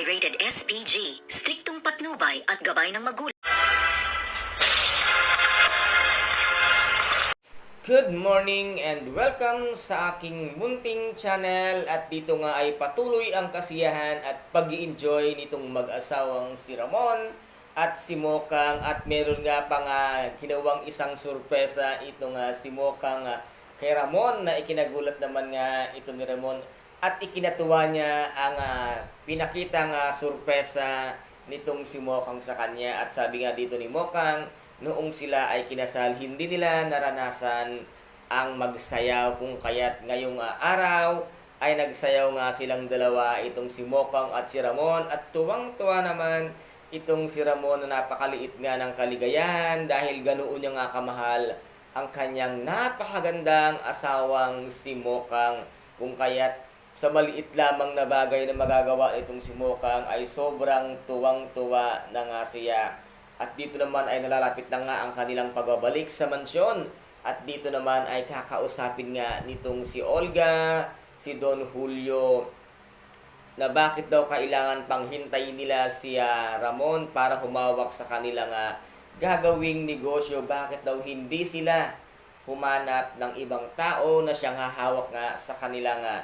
Barangay Rated SPG, striktong patnubay at gabay ng magulang. Good morning and welcome sa aking munting channel. At dito nga ay patuloy ang kasiyahan at pag enjoy nitong mag-asawang si Ramon at si Mokang. At meron nga pa nga ginawang isang sorpresa ito nga si Mokang ah, kay Ramon na ikinagulat naman nga ito ni Ramon at ikinatuwa niya ang ah, pinakita nga sorpresa nitong si Mokang sa kanya. At sabi nga dito ni Mokang noong sila ay kinasal, hindi nila naranasan ang magsayaw kung kaya't ngayong ah, araw ay nagsayaw nga silang dalawa itong si Mokang at si Ramon. At tuwang-tuwa naman itong si Ramon na napakaliit nga ng kaligayahan dahil ganoon niya nga kamahal ang kanyang napakagandang asawang si Mokang. Kung kaya't sa maliit lamang na bagay na magagawa nitong si Mokang ay sobrang tuwang-tuwa na nga siya. At dito naman ay nalalapit na nga ang kanilang pagbabalik sa mansyon. At dito naman ay kakausapin nga nitong si Olga, si Don Julio, na bakit daw kailangan pang hintayin nila si ah, Ramon para humawak sa kanilang gagawing negosyo. Bakit daw hindi sila humanap ng ibang tao na siyang hahawak nga sa kanilang ah,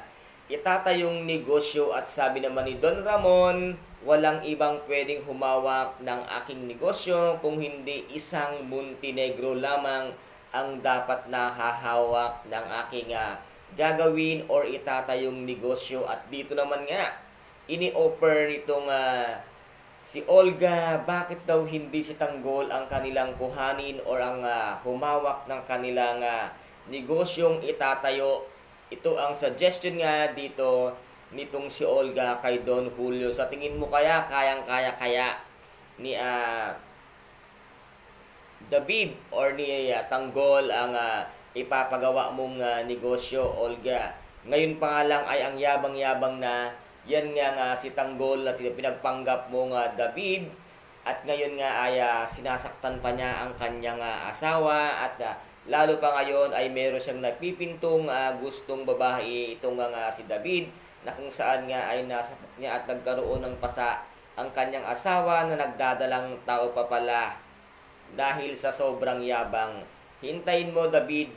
itatayong negosyo at sabi naman ni Don Ramon, walang ibang pwedeng humawak ng aking negosyo kung hindi isang Montenegro lamang ang dapat na hahawak ng aking ah, gagawin or itatayong negosyo. At dito naman nga ini-offer nitong ah, si Olga bakit daw hindi si Tanggol ang kanilang kuhanin or ang ah, humawak ng kanilang ah, negosyong itatayo ito ang suggestion nga dito nitong si Olga kay Don Julio. Sa tingin mo kaya, kayang-kaya kaya ni ah, David or ni ah, Tanggol ang ah, ipapagawa mong ah, negosyo, Olga. Ngayon pa nga lang ay ang yabang-yabang na yan nga nga si Tanggol at pinagpanggap mo nga David at ngayon nga ay ah, sinasaktan pa niya ang kanyang ah, asawa at ah, lalo pa ngayon ay meron siyang nagpipintong ah, gustong babae itong nga, si David na kung saan nga ay nasapok niya at nagkaroon ng pasa ang kanyang asawa na nagdadalang tao pa pala dahil sa sobrang yabang. Hintayin mo David,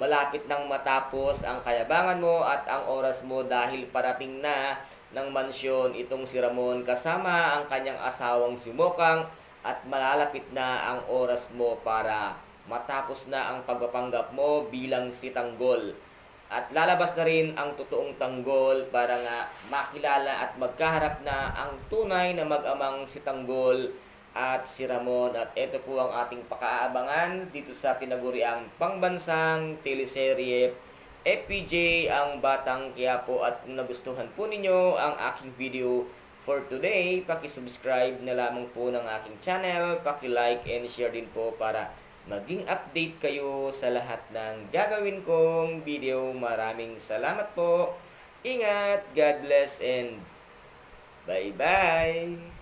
malapit nang matapos ang kayabangan mo at ang oras mo dahil parating na ng mansyon itong si Ramon kasama ang kanyang asawang si Mokang at malalapit na ang oras mo para matapos na ang pagpapanggap mo bilang si Tanggol. At lalabas na rin ang totoong tanggol para nga makilala at magkaharap na ang tunay na mag-amang si Tanggol at si Ramon. At ito po ang ating pakaabangan dito sa tinaguriang pangbansang teleserye FPJ ang Batang Quiapo. At kung nagustuhan po ninyo ang aking video for today, pakisubscribe na lamang po ng aking channel, pakilike and share din po para maging update kayo sa lahat ng gagawin kong video. Maraming salamat po. Ingat, God bless, and bye-bye!